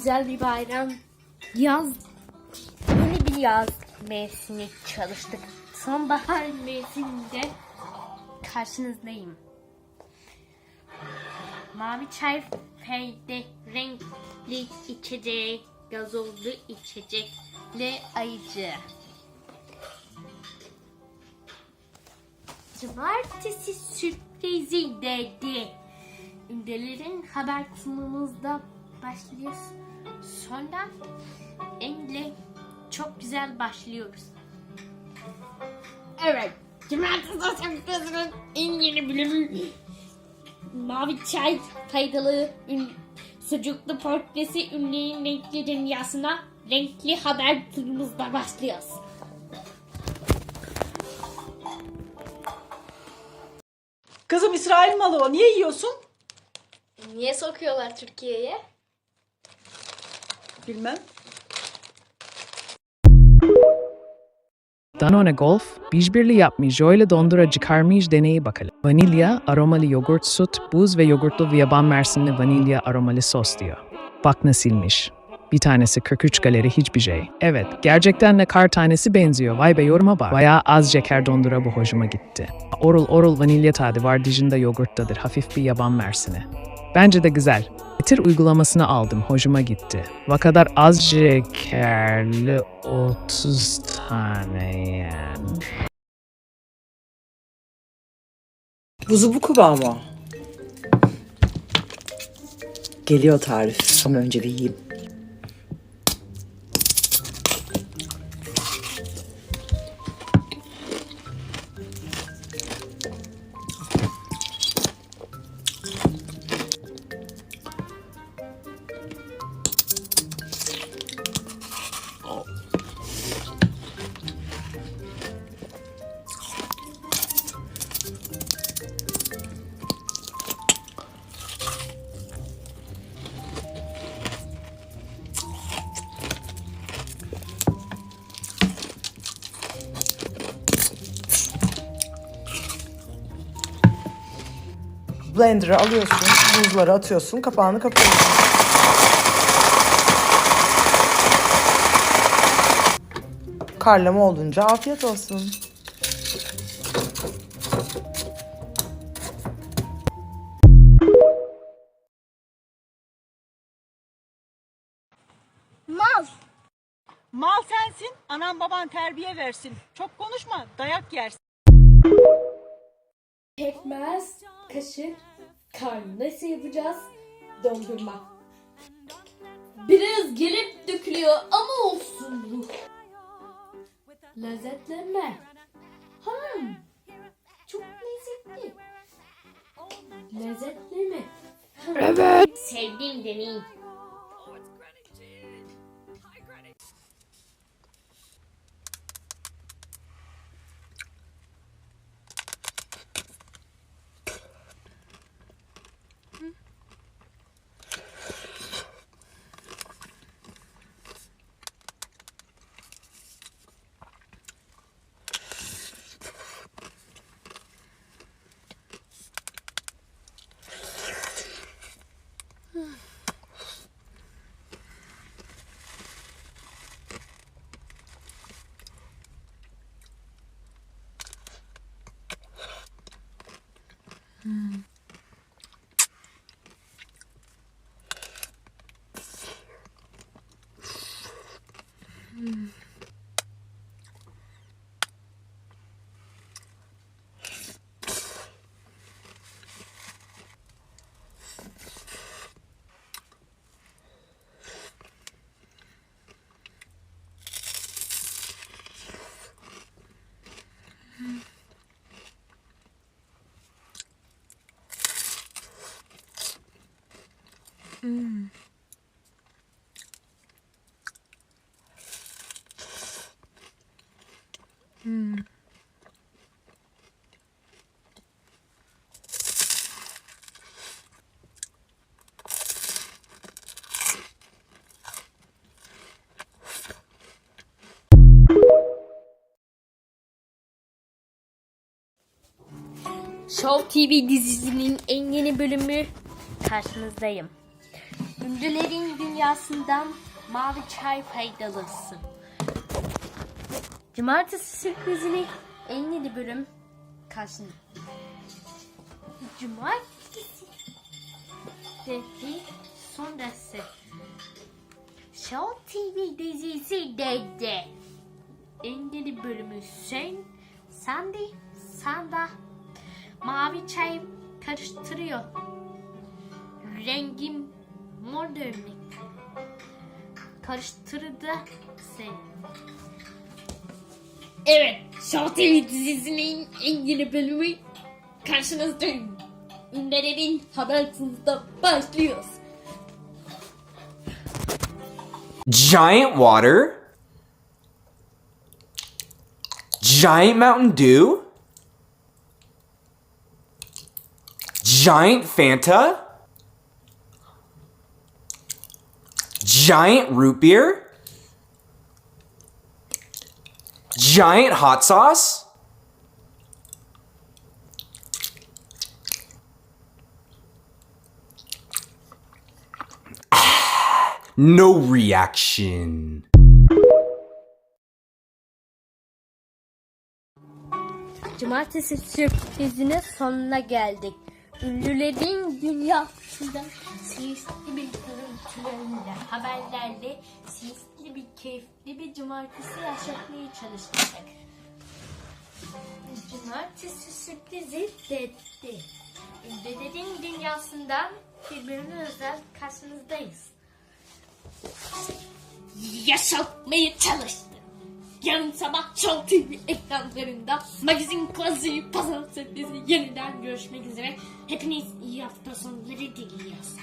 güzel bir bayram. Yaz, yeni bir yaz mevsimi çalıştık. Sonbahar mevsiminde karşınızdayım. Mavi çay feyde renkli içecek, gazozlu içecekle ayıcı. Cumartesi sürprizi dedi. Ündelerin haber sunumumuzda başlıyoruz. Sonra Engle çok güzel başlıyoruz. Evet. Cumartesi sürprizinin en yeni bölümü. Mavi çay faydalı ün, sucuklu portresi ünlüğün renkli dünyasına renkli haber turumuzda başlıyoruz. Kızım İsrail malı o. Niye yiyorsun? Niye sokuyorlar Türkiye'ye? Bilmem. Danone Golf, bijbirli yapmış Joy'la dondura çıkarmış deneyi bakalım. Vanilya, aromalı yoğurt süt, buz ve yoğurtlu yaban mersinli vanilya aromalı sos diyor. Bak nasılmış. Bir tanesi 43 galeri hiçbir şey. Evet, gerçekten de kar tanesi benziyor. Vay be yoruma bak. Bayağı az şeker dondura bu hoşuma gitti. Orul orul vanilya tadı var dışında yoğurttadır. Hafif bir yaban mersini. Bence de güzel. Getir uygulamasını aldım. Hoşuma gitti. Ne kadar az şekerli 30 tane yani. Buzu bu kıvama. Geliyor tarif. Ama önce bir yiyeyim. Blender'ı alıyorsun, buzları atıyorsun, kapağını kapıyorsun. Karlama olunca afiyet olsun. Mal. Mal sensin, anan baban terbiye versin. Çok konuşma, dayak yersin. Pekmez, kaşık, karnı nasıl yapacağız? Dondurma. Biraz gelip dökülüyor ama olsun bu. Lezzetli mi? Hmm. Çok lezzetli. Lezzetli mi? Evet. Sevdim deneyin. Show TV dizisinin en yeni bölümü karşınızdayım. Ünlülerin dünyasından mavi çay faydalısın. Cumartesi sürprizini en yeni bölüm karşında. Cumartesi dedi sonrası. Show TV dizisi dedi. En yeni bölümü sen, sen de mavi çay karıştırıyor. Rengim dönmek. Karıştırdı sen. Evet, Show TV dizisinin en yeni bölümü karşınızdayım. Ünlülerin habersizde başlıyoruz. Giant water. Giant Mountain Dew. Giant Fanta. Giant root beer. Giant hot sauce. No reaction. Cumartesi sürprizinin sonuna geldik. Ünlülerin dünyasında sesli bir görüntülerle, haberlerle sesli bir, keyifli bir cumartesi yaşatmaya çalıştık. Cumartesi sürprizi dedi. Ünlülerin dünyasından birbirine özel karşınızdayız. Yaşatmaya çalıştık. Yarın sabah Show TV ekranlarında magazin klasiği pazar sürprizi yeniden görüşmek üzere. Hepiniz iyi hafta sonları diliyoruz.